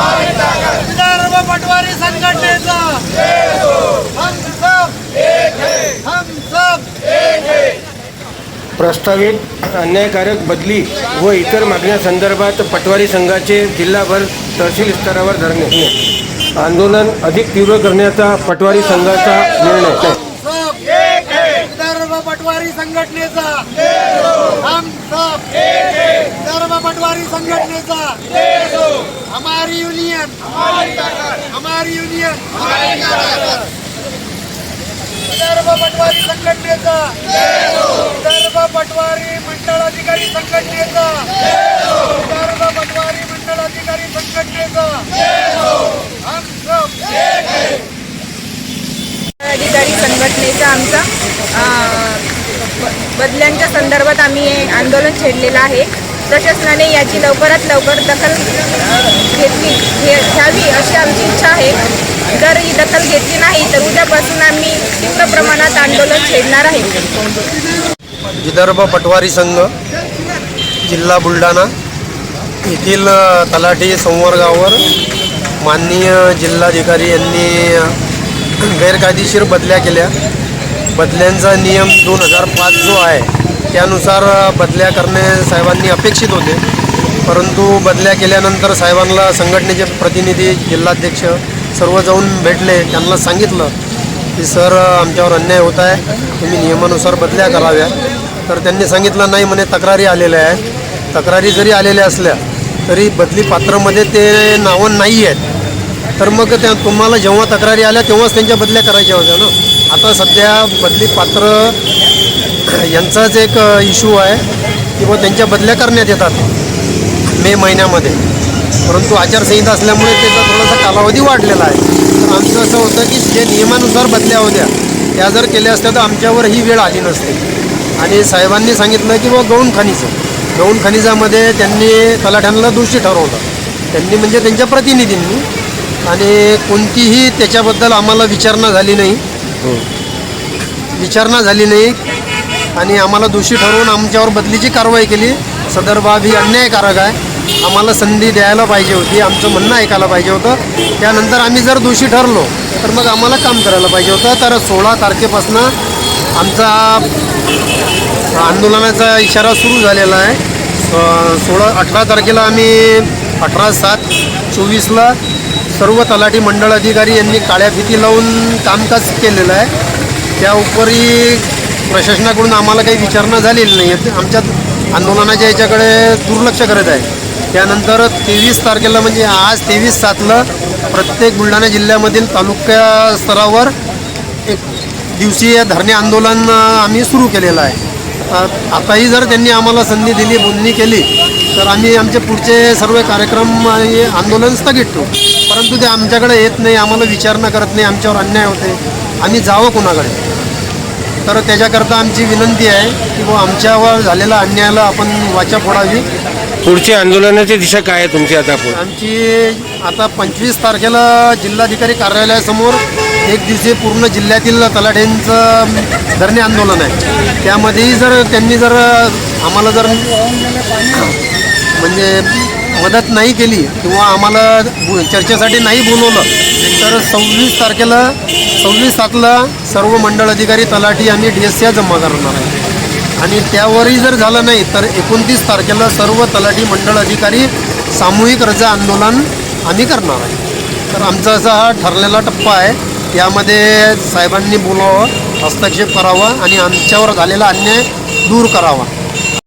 विदर्भ पटवारी संघटनेचा. हम सब हम सब प्रस्तावित अन्यायकारक बदली व इतर मागण्यासंदर्भात पटवारी संघाचे जिल्हाभर तहसील स्तरावर धरणे. आंदोलन अधिक तीव्र करण्याचा पटवारी संघाचा निर्णय. पटवारी संघटनेचा. हम सब विदर्भ पटवारी संघटनेचा. हमारी यूनियन। हमारी यूनियन। विदर्भ पटवारी संघटनेचा। विदर्भ पटवारी मंडळ अधिकारी संघटनेचा। विदर्भ पटवारी मंडळ अधिकारी संघटनेचा। हम सब। अधिकारी संघटनेचा आमचा बदल्यांच्या संदर्भात आम्ही हे आंदोलन छेडलेलं आहे. प्रशासनाने याची लवकरात लवकर दखल घेतली घे घ्यावी अशी आमची इच्छा आहे. जर ही दखल घेतली नाही तर उद्यापासून आम्ही तीव्र प्रमाणात आंदोलन छेडणार आहे. विदर्भ पटवारी संघ जिल्हा बुलढाणा येथील तलाठी संवर्गावर माननीय जिल्हाधिकारी यांनी गैरकायदेशीर बदल्या केल्या. बदल्यांचा नियम दोन हजार पाच जो आहे त्यानुसार बदल्या करणे साहेबांनी अपेक्षित होते. परंतु बदल्या केल्यानंतर साहेबांना संघटनेचे प्रतिनिधी जिल्हाध्यक्ष सर्व जाऊन भेटले. त्यांना सांगितलं की सर आमच्यावर अन्याय होत आहे. तुम्ही नियमानुसार बदल्या कराव्या. तर त्यांनी सांगितलं नाही म्हणे तक्रारी आलेल्या आहेत. तक्रारी जरी आलेल्या असल्या तरी बदली पात्रामध्ये ते नावं नाही आहेत तर मग त्या तुम्हाला जेव्हा तक्रारी आल्या तेव्हाच त्यांच्या बदल्या करायच्या होत्या ना? आता सध्या बदली पात्र यांचाच एक इश्यू आहे की बुवा त्यांच्या बदल्या करण्यात येतात मे महिन्यामध्ये. परंतु आचारसंहिता असल्यामुळे त्याचा थोडासा कालावधी वाढलेला आहे. तर आमचं असं होतं की जे नियमानुसार बदल्या होत्या त्या जर केल्या असत्या तर आमच्यावर ही वेळ आली नसते. आणि साहेबांनी सांगितलं की बुवा गौण खनिजं गौण खनिजामध्ये त्यांनी तलाठ्यांना दोषी ठरवलं. त्यांनी म्हणजे त्यांच्या प्रतिनिधींनी. आणि कोणतीही त्याच्याबद्दल आम्हाला विचारणा झाली नाही. हो. विचारणा झाली नाही आणि आम्हाला दोषी ठरवून आमच्यावर बदलीची कारवाई केली. सदर बाब ही अन्यायकारक आहे. आम्हाला संधी द्यायला पाहिजे होती. आमचं म्हणणं ऐकायला पाहिजे होतं. त्यानंतर आम्ही जर दोषी ठरलो तर मग आम्हाला काम करायला पाहिजे होतं. तर सोळा तारखेपासून आमचा आंदोलनाचा इशारा सुरू झालेला आहे. सोळा अठरा तारखेला आम्ही अठरा सात चोवीसला सर्व तलाठी मंडळ अधिकारी यांनी काळ्या फिती लावून कामकाज केलेलं आहे. त्या उपरी प्रशासनाकडून आम्हाला काही विचारणा झालेली नाही आहे आमच्या आंदोलनाच्या याच्याकडे दुर्लक्ष करत आहे. त्यानंतर तेवीस तारखेला म्हणजे आज तेवीस सातला प्रत्येक बुलढाणा जिल्ह्यामधील तालुका स्तरावर एक दिवसीय धरणे आंदोलन आम्ही सुरू केलेलं आहे. आताही जर त्यांनी आम्हाला संधी दिली बोलणी केली तर आम्ही आमचे पुढचे सर्व कार्यक्रम आंदोलन स्थगित ठेवू. परंतु ते आमच्याकडे येत नाही आम्हाला विचारणा करत नाही आमच्यावर अन्याय होते आम्ही जावं कोणाकडे? तर त्याच्याकरता आमची विनंती आहे की बुवा आमच्यावर झालेल्या अन्यायाला आपण वाचा फोडावी. पुढची आंदोलनाची दिशा काय आहे तुमची आता आमची आता पंचवीस तारखेला जिल्हाधिकारी कार्यालयासमोर एक दिवसीय पूर्ण जिल्ह्यातील तलाठ्यांचं धरणे आंदोलन आहे. त्यामध्येही जर त्यांनी जर आम्हाला जर म्हणजे मदत नाही केली किंवा आम्हाला चर्चेसाठी नाही बोलवलं तर सव्वीस तारखेला सव्वीस सातला सर्व मंडळ अधिकारी तलाठी आणि डी एस सी जमा करणार आहे. आणि त्यावरही जर झालं नाही तर एकोणतीस तारखेला सर्व तलाठी मंडळ अधिकारी सामूहिक रजा आंदोलन आम्ही करणार आहे. तर आमचा असा हा ठरलेला टप्पा आहे. यामध्ये साहेबांनी बोलावं हस्तक्षेप करावा आणि आमच्यावर झालेला अन्याय दूर करावा.